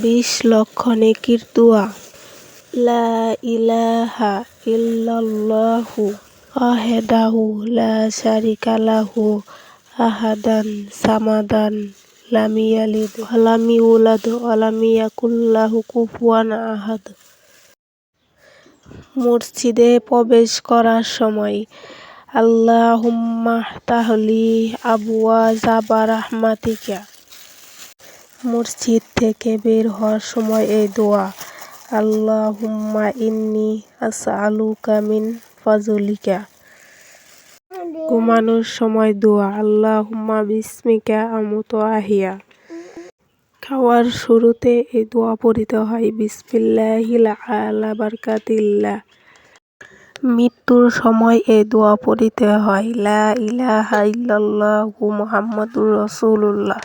বিশ লক্ষ নেকির দোয়া। লা ইলাহা ইল্লাল্লাহু ওয়াহদাহু লা শারিকা লাহু আহাদান সামাদান, লাম ইয়ালিদ ওয়া লাম ইউলাদ ওয়া লাম ইয়াকুল লাহু কুফুয়ান আহাদ। মসজিদে প্রবেশ করার সময় আল্লাহুম্মা তাহলি আবুয়া জাবা রাহমাতিকা মসজিদ থেকে বের হওয়ার সময় এই দোয়া, আল্লাহুম্মা ইন্নি আসআলুকা মিন ফাজলিকা। ঘুমানোর সময় দোয়া, আল্লাহুম্মা বিসমিকা আমুতু আহিয়া। খাওয়ার শুরুতে এই দোয়া পড়িতে হয়, বিসমিল্লাহিল আলা বারকাতিল্লাহ। মৃত্যুর সময় এই দোয়া পড়িতে হয়, লা ইলাহা ইল্লাল্লাহু মুহাম্মাদুর রাসূলুল্লাহ।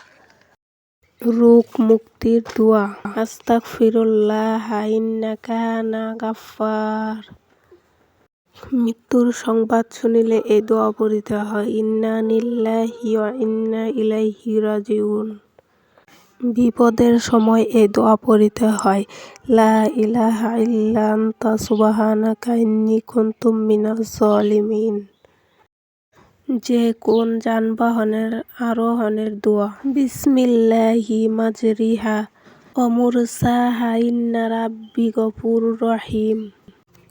রোগ মুক্তির দোয়া। আস্তাগফিরুল্লাহ ইন্নাকা কানা গাফফার মৃত্যুর সংবাদ শুনিলে এই দোয়া পড়িতে হয়। ইন্না ওয়া ইন্না ইলাইহি রাজিউন। বিপদের সময় এই দোয়া পড়িতে হয়। লা ইলাহা ইল্লা আনতা সুবহানাকা ইন্নী কুনতু মিনাজ যে কোন যানবাহনের আরোহণের দোয়া। বিসমিল্লাহি মাজরিহা। ওয়া মুরসাহা ইন্না রাব্বি গফুরুর রহিম।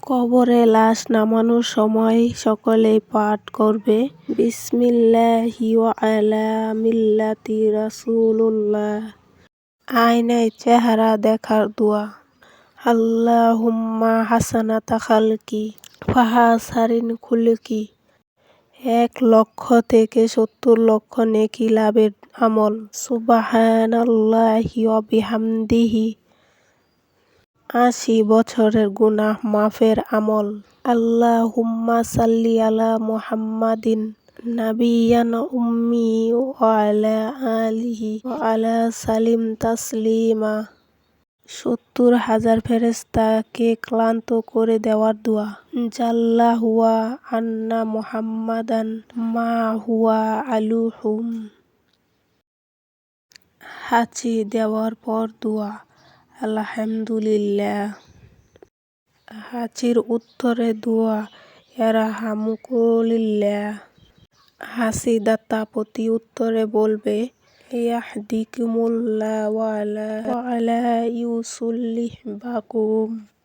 কবরে লাশ নামানোর সময় সকলেই পাঠ করবে। বিসমিল্লাহি আলা মিল্লাতি রাসূলুল্লাহ। আয়নায় চেহারা দেখার দোয়া। আল্লাহুম্মা হাসানাতা খালকি। ফাহাসারিন খুলকি। এক লক্ষ থেকে সত্তর লক্ষ নেকি লাভের আমল। সুবহানাল্লাহি ওয়া বিহামদিহি। আশি বছরের গুনাহ মাফের আমল। আল্লাহুম্মা সাল্লি আলা মুহাম্মাদিন নাবিয়ান উম্মি ওয়া আলা আলিহি ওয়া আলা সালিম তাসলিমা। সত্তর হাজার ফেরেশতাকে ক্লান্ত করে দেওয়ার দোয়া। জাল্লা হুয়া আন্না মোহাম্মাদান মা হুয়া আলুহুম। হাঁচি দেওয়ার পর দোয়া। আলহামদুলিল্লাহ। হাঁচির উত্তরে দোয়া ইয়ারহামুকুলিল্লাহ হাসিদাতা প্রতি উত্তরে বলবে ইয়াহদিকুমুল্লাহ ওয়া আলা ইউসুল্লিহ বাকুম